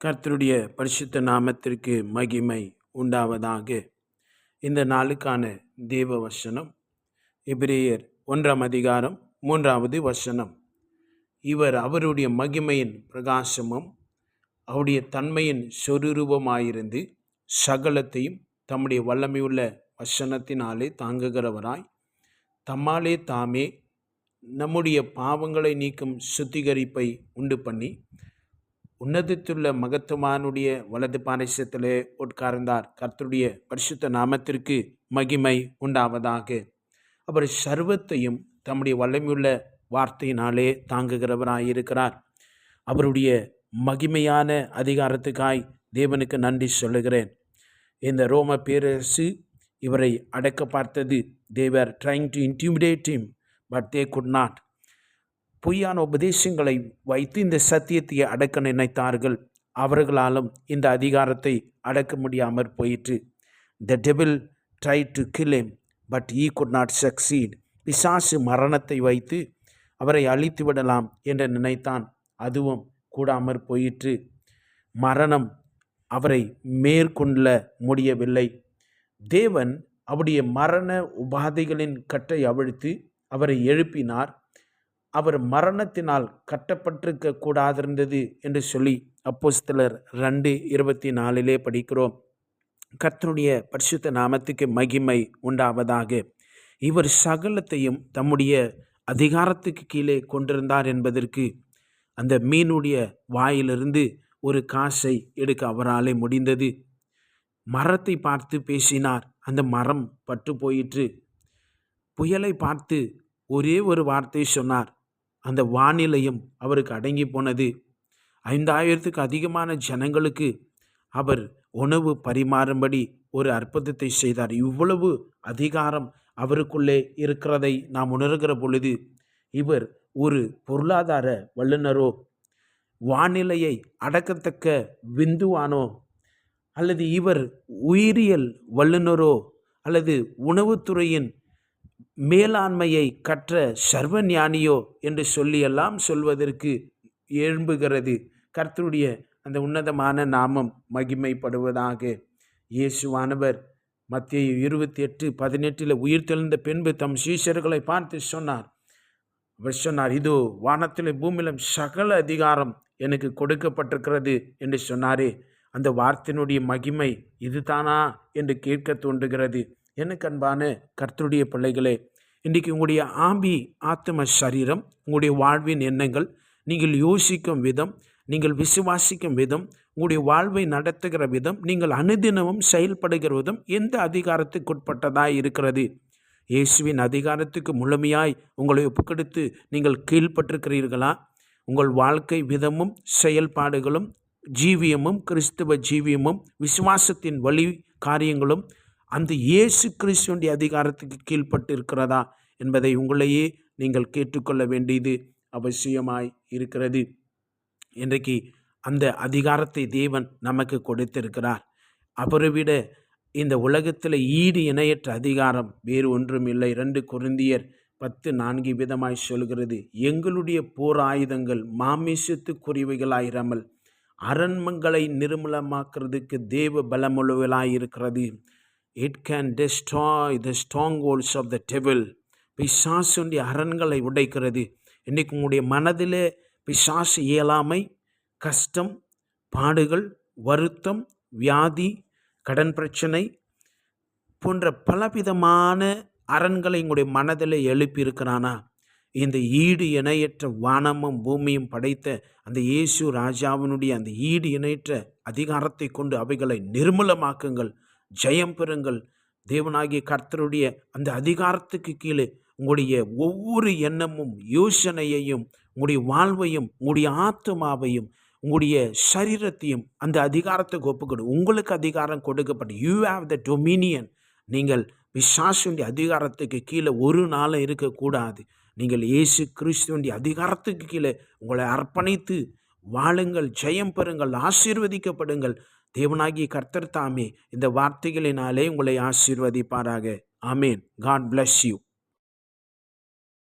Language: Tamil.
கர்த்தருடைய பரிசுத்த நாமத்திற்கு மகிமை உண்டாவதாக இந்த நாளுக்கான தேவ வசனம். எபிரேயர் ஒன்றாம் அதிகாரம் மூன்றாவது வசனம். இவர் அவருடைய மகிமையின் பிரகாசமும் அவருடைய தன்மையின் சொரூபமாயிருந்து சகலத்தையும் தம்முடைய வல்லமையுள்ள வசனத்தினாலே தாங்குகிறவராய் தம்மாலே தாமே நம்முடைய பாவங்களை நீக்கும் சுத்திகரிப்பை உண்டு பண்ணி உன்னதத்துள்ள மகத்துவானுடைய வலது பாரசத்திலே உட்கார்ந்தார். கர்த்தருடைய பரிசுத்த நாமத்திற்கு மகிமை உண்டாவதாக. அவர் சர்வத்தையும் தம்முடைய வல்லமையுள்ள வார்த்தையினாலே தாங்குகிறவராயிருக்கிறார். அவருடைய மகிமையான அதிகாரத்துக்காய் தேவனுக்கு நன்றி சொல்லுகிறேன். இந்த ரோம பேரரசு இவரை அடக்க பார்த்தது. They were trying to intimidate him but they could not பொய்யான உபதேசங்களை வைத்து இந்த சத்தியத்தை அடக்க நினைத்தார்கள். அவர்களாலும் இந்த அதிகாரத்தை அடக்க முடியாமற் போயிற்று. The devil try to kill him but he could not succeed பிசாசு மரணத்தை வைத்து அவரை அழித்து விடலாம் என்று நினைத்தான். அதுவும் கூடாமற் போயிற்று. மரணம் அவரை மேற்கொள்ள முடியவில்லை. தேவன் அவருடைய மரண உபாதைகளின் கட்டை அவிழ்த்து அவரை எழுப்பினார். அவர் மரணத்தினால் கட்டப்பட்டிருக்க கூடாதிருந்தது என்று சொல்லி அப்போஸ்தலர் ரெண்டு இருபத்தி நாலிலே படிக்கிறோம். கர்த்தனுடைய பரிசுத்த நாமத்துக்கு மகிமை உண்டாவதாக. இவர் சகலத்தையும் தம்முடைய அதிகாரத்துக்கு கீழே கொண்டிருந்தார் என்பதற்கு அந்த மீனுடைய வாயிலிருந்து ஒரு காசை எடுக்க அவராலே முடிந்தது. மரத்தை பார்த்து பேசினார். அந்த மரம் பட்டு போயிற்று. புயலை பார்த்து ஒரே ஒரு வார்த்தை சொன்னார். அந்த வானிலையும் அவருக்கு அடங்கி போனது. ஐந்தாயிரத்துக்கு அதிகமான ஜனங்களுக்கு அவர் உணவு பரிமாறும்படி ஒரு அற்புதத்தை செய்தார். இவ்வளவு அதிகாரம் அவருக்குள்ளே இருக்கிறதை நாம் உணர்கிற பொழுது இவர் ஒரு பொருளாதார வல்லுநரோ வானிலையை அடக்கத்தக்க விந்துவானோ அல்லது இவர் உயிரியல் வல்லுநரோ அல்லது உணவுத்துறையின் மேலாண்மையை கற்ற சர்வஞானியோ என்று சொல்லியெல்லாம் சொல்வதற்கு எழும்புகிறது. கர்த்தருடைய அந்த உன்னதமான நாமம் மகிமைப்படுவதாக இயேசுவானவர் மத்திய இருபத்தி எட்டு பதினெட்டில் உயிர் தெழுந்த பின்பு தம் சீஷர்களை பார்த்து சொன்னார். அவர் சொன்னார் இதோ வானத்திலும் பூமியிலும் சகல அதிகாரம் எனக்கு கொடுக்கப்பட்டிருக்கிறது என்று சொன்னாரே. அந்த வார்த்தையினுடைய மகிமை இதுதானா என்று கேட்க தோன்றுகிறது. எனக்கு அன்பான கர்த்தருடைய பிள்ளைகளே இன்றைக்கு உங்களுடைய ஆம்பி ஆத்ம சரீரம் உங்களுடைய வாழ்வின் எண்ணங்கள் நீங்கள் யோசிக்கும் விதம் நீங்கள் விசுவாசிக்கும் விதம் உங்களுடைய வாழ்வை நடத்துகிற விதம் நீங்கள் அனுதினமும் செயல்படுகிற விதம் எந்த அதிகாரத்துக்குட்பட்டதாக இருக்கிறது? இயேசுவின் அதிகாரத்துக்கு முழுமையாய் உங்களை ஒப்புக்கெடுத்து நீங்கள் கீழ்ப்பட்டிருக்கிறீர்களா? உங்கள் வாழ்க்கை விதமும் செயல்பாடுகளும் ஜீவியமும் கிறிஸ்துவ ஜீவியமும் விசுவாசத்தின் வழி காரியங்களும் அந்த இயேசு கிறிஸ்துவனுடைய அதிகாரத்துக்கு கீழ்ப்பட்டு இருக்கிறதா என்பதை உங்களையே நீங்கள் கேட்டுக்கொள்ள வேண்டியது அவசியமாய் இருக்கிறது. இன்றைக்கு அந்த அதிகாரத்தை தேவன் நமக்கு கொடுத்திருக்கிறார். அவரை விட இந்த உலகத்தில் ஈடு இணையற்ற அதிகாரம் வேறு ஒன்றும் இல்லை. ரெண்டு குருந்தியர் பத்து நான்கு விதமாய் சொல்கிறது. எங்களுடைய போர் ஆயுதங்கள் மாமிசத்துக்குரியவைகளாயிராமல் அரண்மங்களை நிர்மலமாக்குறதுக்கு தேவ பலமுழுவலாயிருக்கிறது இருக்கிறது. It can destroy the strongholds of the devil பிசாசுடைய அரண்களை உடைக்கிறது. இன்றைக்கு உங்களுடைய மனதிலே பிசாசு இயலாமை கஷ்டம் பாடுகள் வருத்தம் வியாதி கடன் பிரச்சனை போன்ற பலவிதமான அரண்களை உங்களுடைய மனதில் எழுப்பியிருக்கிறானா? இந்த ஈடு இணையற்ற வானமும் பூமியும் படைத்த அந்த இயேசு ராஜாவினுடைய அந்த ஈடு இணையற்ற அதிகாரத்தை கொண்டு அவைகளை நிர்மூலமாக்குங்கள். ஜெயம் பெறுங்கள். தேவனாகிய கர்த்தருடைய அந்த அதிகாரத்துக்கு கீழே உங்களுடைய ஒவ்வொரு எண்ணமும் யோசனையையும் உங்களுடைய வாழ்வையும் உங்களுடைய ஆத்மாவையும் உங்களுடைய சரீரத்தையும் அந்த அதிகாரத்துக்கு ஒப்புக்கொடு. உங்களுக்கு அதிகாரம் கொடுக்கப்பட்டு யூ ஹாவ் த டொமினியன் நீங்கள் பிசாசுடைய அதிகாரத்துக்கு கீழே ஒரு நாளும் இருக்கக்கூடாது. நீங்கள் இயேசு கிறிஸ்துவனுடைய அதிகாரத்துக்கு கீழே உங்களை அர்ப்பணித்து வாழுங்கள் ஜெயம் பெறுங்கள் ஆசீர்வதிக்கப்படுங்கள். தேவனாகி கர்த்தர் தாமே இந்த வார்த்தைகளினாலே உங்களை ஆசீர்வதிப்பாராக. ஆமேன். God bless you